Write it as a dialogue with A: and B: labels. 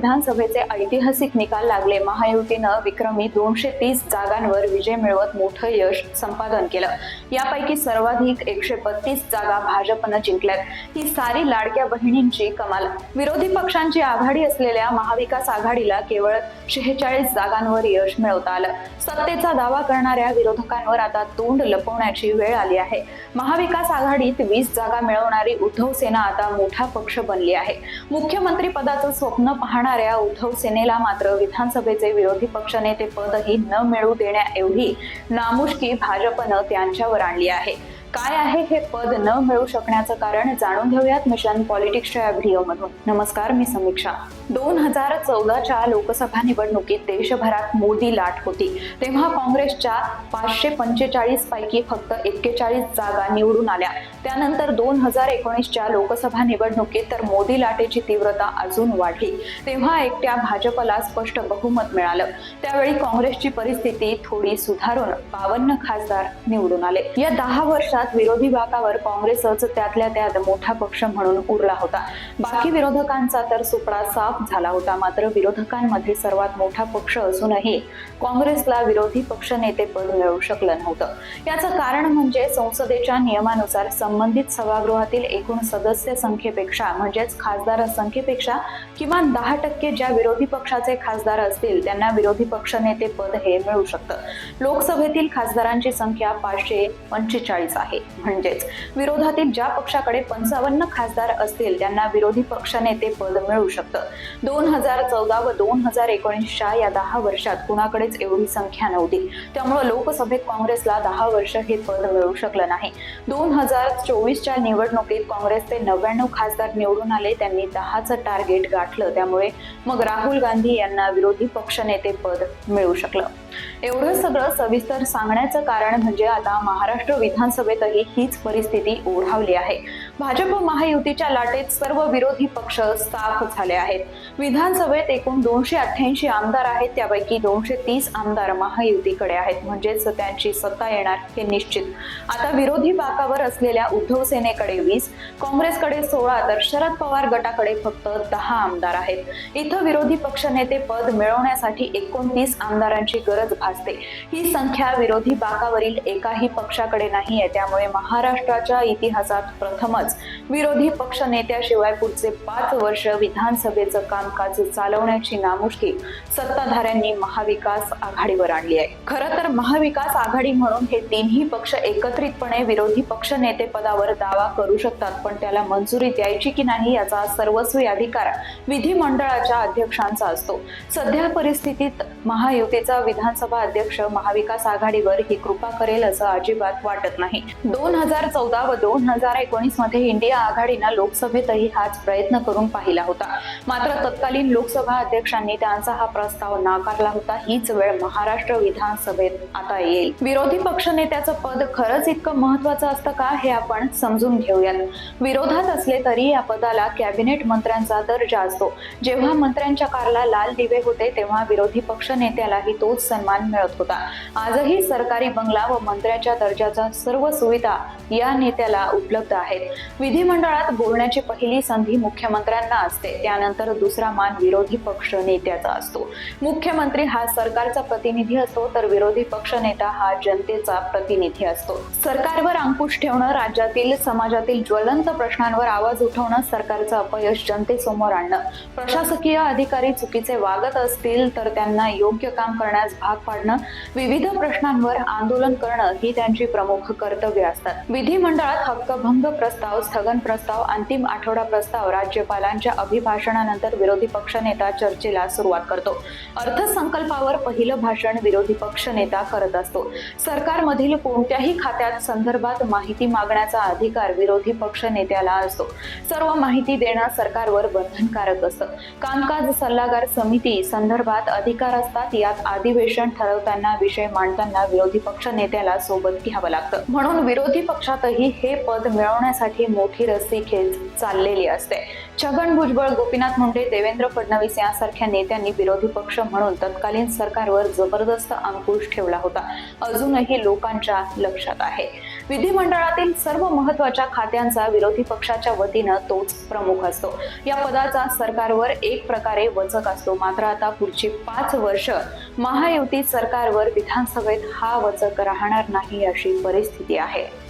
A: विधानसभेचे ऐतिहासिक निकाल लागले. महायुतीनं विक्रमी दोनशे तीस जागांवर विजय मिळवत मोठं यश संपादन केलं. यापैकी सर्वाधिक एकशे बत्तीस जागा भाजपनं जिंकल्यात. ही सारी लाडक्या बहिणींची कमाल. विरोधी पक्षांची आघाडी असलेल्या महाविकास आघाडीला केवळ शेहेचाळीस जागांवर यश मिळवता आलं. सत्तेचा दावा करणाऱ्या विरोधकांवर आता तोंड लपवण्याची वेळ आली आहे. महाविकास आघाडीत वीस जागा मिळवणारी उद्धव सेना आता मोठा पक्ष बनली आहे. मुख्यमंत्री पदाचं स्वप्न करणाऱ्या उद्धव सेनेला मात्र विधानसभेचे विरोधी पक्षनेते पदही न मिळू देण्याएवढी नामुष्की भाजपनं त्यांच्यावर आणली आहे. काय आहे हे पद न मिळू शकण्याचं कारण जाणून घेऊयात मिशन पॉलिटिक्सच्या या व्हिडिओमधून. नमस्कार मी समीक्षा. दोन हजार चौदाच्या लोकसभा निवडणुकीत देशभरात मोदी लाट होती. तेव्हा काँग्रेसच्या पाचशे पंचेचाळीस पैकी फक्त एक्केचाळीस जागा निवडून आल्या. त्यानंतर दोन हजार एकोणीसच्या लोकसभा निवडणुकीत तर मोदी लाटेची तीव्रता अजून वाढली. तेव्हा एकट्या भाजपला स्पष्ट बहुमत मिळालं. त्यावेळी काँग्रेसची परिस्थिती थोडी सुधारून बावन्न खासदार निवडून आले. या दहा वर्षात विरोधी भागावर काँग्रेसच त्यातल्या त्यात मोठा पक्ष म्हणून उरला होता. बाकी विरोधकांचा तर सुपडा साफ झाला होता मात्र विरोधकांमध्ये सर्वात मोठा पक्ष असूनही काँग्रेसला विरोधी पक्ष नेतेपद मिळू शकलं नव्हतं. याचं कारण म्हणजे संसदेच्या नियमानुसार संबंधित सभागृहातील एकूण सदस्य संख्येपेक्षा म्हणजेच खासदार संख्येपेक्षा किमान दहा टक्के ज्या विरोधी पक्षाचे खासदार असतील त्यांना विरोधी पक्ष नेते पद हे मिळू शकतं. लोकसभेतील खासदारांची संख्या पाचशे पंचेचाळीस आहे. म्हणजेच विरोधातील ज्या पक्षाकडे पंचावन्न खासदार असतील त्यांना विरोधी पक्ष नेते पद मिळू शकतं. दोन हजार चौदा व दोन हजार एकोणीसच्या या दहा वर्षात कुणाकडेच एवढी संख्या नव्हती. त्यामुळे लोकसभेत काँग्रेसला दहा वर्ष हे पद मिळू शकलं नाही. दोन हजार चोवीसच्या निवडणुकीत काँग्रेसचे नव्याण्णव खासदार निवडून आले त्यांनी दहाचं टार्गेट गाठलं. त्यामुळे मग राहुल गांधी यांना विरोधी पक्षनेते पद मिळू शकलं. एवढं सगळं सविस्तर सांगण्याचं कारण म्हणजे आता महाराष्ट्र विधानसभेतही हीच परिस्थिती ओढावली आहे. भाजप महायुतीच्या लाटेत सर्व विरोधी पक्ष साफ झाले आहेत. विधानसभेत एकूण दोनशे अठ्ठ्याऐंशी आमदार आहेत त्यापैकी दोनशे तीस आमदार महायुतीकडे आहेत. म्हणजेच त्यांची सत्ता येणार हे निश्चित. आता विरोधी बाकावर असलेल्या उद्धव सेनेकडे वीस काँग्रेसकडे सोळा तर शरद पवार गटाकडे फक्त दहा आमदार आहेत. इथं विरोधी पक्षनेते पद मिळवण्यासाठी एकोणतीस आमदारांची गरज भासते. ही संख्या विरोधी बाकावरील एकाही पक्षाकडे नाहीये त्यामुळे महाराष्ट्राच्या इतिहासात प्रथमच विरोधी पक्ष नेत्याशिवाय पुढचे पाच वर्ष विधानसभेचं कामकाज चालवण्याची नामुष्की सत्ताधाऱ्यांनी महाविकास आघाडीवर आणली आहे. खरं तर महाविकास आघाडी म्हणून हे तिन्ही पक्ष एकत्रितपणे विरोधी पक्ष नेते पदावर दावा करू शकतात पण त्याला मंजुरी द्यायची की नाही याचा सर्वस्वी अधिकार विधिमंडळाच्या अध्यक्षांचा असतो. सध्या परिस्थितीत महायुतीचा विधानसभा अध्यक्ष महाविकास आघाडीवर ही कृपा करेल असं अजिबात वाटत नाही. दोन हजार चौदा व दोन हजार एकोणीसमध्ये इंडिया आघाडीनं लोकसभेतही हाच प्रयत्न करून पाहिला होता. मात्र तत्कालीन लोकसभा अध्यक्षांनी त्यांचा हा प्रस्ताव नाकारला होता. हीच वेळ महाराष्ट्र विधानसभेत आता येईल. विरोधी पक्षनेत्याचं पद खरंच इतकं महत्वाचं असतं का हे आपण समजून घेऊयात. विरोधात असले तरी या पदाला कॅबिनेट मंत्र्यांचा दर्जा असतो. जेव्हा मंत्र्यांच्या कारला लाल दिवे होते तेव्हा विरोधी पक्ष नेत्यालाही तोच सन्मान मिळत होता. आजही सरकारी बंगला व मंत्र्याच्या दर्जाचा सर्व सुविधा या नेत्याला उपलब्ध आहेत. विधिमंडळात बोलण्याची पहिली संधी मुख्यमंत्र्यांना असते. त्यानंतर दुसरा मान विरोधी पक्ष नेत्याचा असतो. मुख्यमंत्री हा सरकारचा प्रतिनिधी असतो तर विरोधी पक्ष नेता हा जनतेचा प्रतिनिधी असतो. सरकारवर अंकुश ठेवणं राज्यातील समाजातील ज्वलंत प्रश्नांवर आवाज उठवणं सरकारचं अपयश जनतेसमोर आणणं. प्रशासकीय अधिकारी चुकीचे वागत असतील तर त्यांना योग्य काम करण्यास भाग पाडणं विविध प्रश्नांवर आंदोलन करणं ही त्यांची प्रमुख कर्तव्य असतात. विधिमंडळात हक्कभंग प्रस्ताव स्थगन प्रस्ताव अंतिम आठवडा प्रस्ताव राज्यपालांच्या अभिभाषणानंतर विरोधी पक्षनेता चर्चेला सुरुवात करतो. अर्थसंकल्पावर पहिलं भाषण विरोधी पक्षनेता करत असतो. सरकारमधील कोणत्याही खात्यात संदर्भात माहिती मागण्याचा अधिकार विरोधी पक्ष नेत्याला असतो. सर्व माहिती देणं सरकारवर बंधनकारक असतं. कामकाज सल्लागार समिती संदर्भात अधिकार असतात यात अधिवेशन ठरवताना विषय मांडताना विरोधी पक्ष नेत्याला सोबत घ्यावं लागतं. म्हणून विरोधी पक्षातही हे पद मिळवण्यासाठी मोठी रस्सी खेच चाललेली असते. छगन भुजबळ गोपीनाथ मुंडे देवेंद्र फडणवीस यांसारख्या नेत्यांनी विरोधी पक्ष म्हणून तत्कालीन सरकारवर जबरदस्त अंकुश ठेवला होता. अजूनही लोकांच्या लक्षात आहे. विधिमंडळातील सर्व महत्त्वाच्या खात्यांचा विरोधी पक्षाच्या वतीनं तोच प्रमुख असतो. या पदाचा सरकारवर एक प्रकारे वचक असतो. मात्र आता पुढची पाच वर्ष महायुती सरकारवर विधानसभेत हा वचक राहणार नाही अशी परिस्थिती आहे.